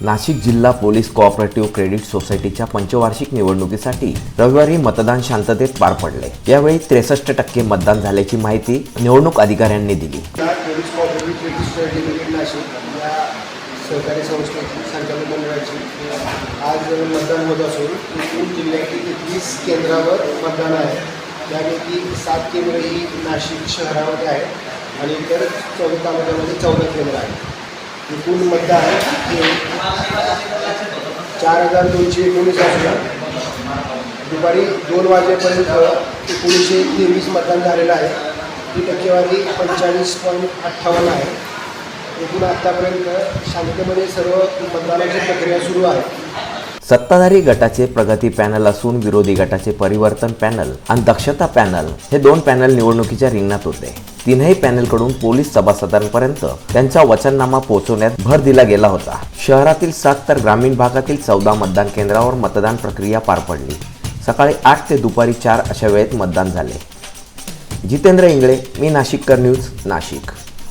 नाशिक जिल्हा police cooperative credit सोसायटीच्या पंचवार्षिक निवडणुकीसाठी रविवारी मतदान शांततेत पार पडले. यावेळी त्रेसष्ट टक्के मतदान झाल्याची माहिती निवडणूक अधिकाऱ्यांनी दिली. पोलीस सहकारी संस्थेची संचालक मंडळाची आज मतदान होत असून एकूण जिल्ह्यातील एकवीस केंद्रावर मतदान आहे त्यापैकी सात केंद्र ही नाशिक शहरामध्ये आहेत आणि इतर चौदा तालुक्यामध्ये चौदा केंद्र आहेत. एकूण मतदान चार हजार दोनशे एकोणीस असून दुपारी दोन वाजेपर्यंत एकोणीसशे तेवीस मतदान झालेलं आहे. ही टक्केवारी पंचेचाळीस पॉईंट अठ्ठावन्न आहे. एकूण आत्तापर्यंत शांततेमध्ये सर्व मतदानाची प्रक्रिया सुरू आहे. सत्ताधारी गटाचे प्रगती पॅनल असून विरोधी गटाचे परिवर्तन पॅनल आणि दक्षता पॅनल हे दोन पॅनल निवडणुकीच्या रिंगणात होते. तीनही पॅनलकडून पोलीस सभासदांपर्यंत त्यांचा वचननामा पोहोचवण्यात भर दिला गेला होता. शहरातील सात तर ग्रामीण भागातील चौदा मतदान केंद्रावर मतदान प्रक्रिया पार पडली. सकाळी आठ ते दुपारी चार अशा वेळेत मतदान झाले. जितेंद्र इंगळे मी नाशिककर न्यूज नाशिक.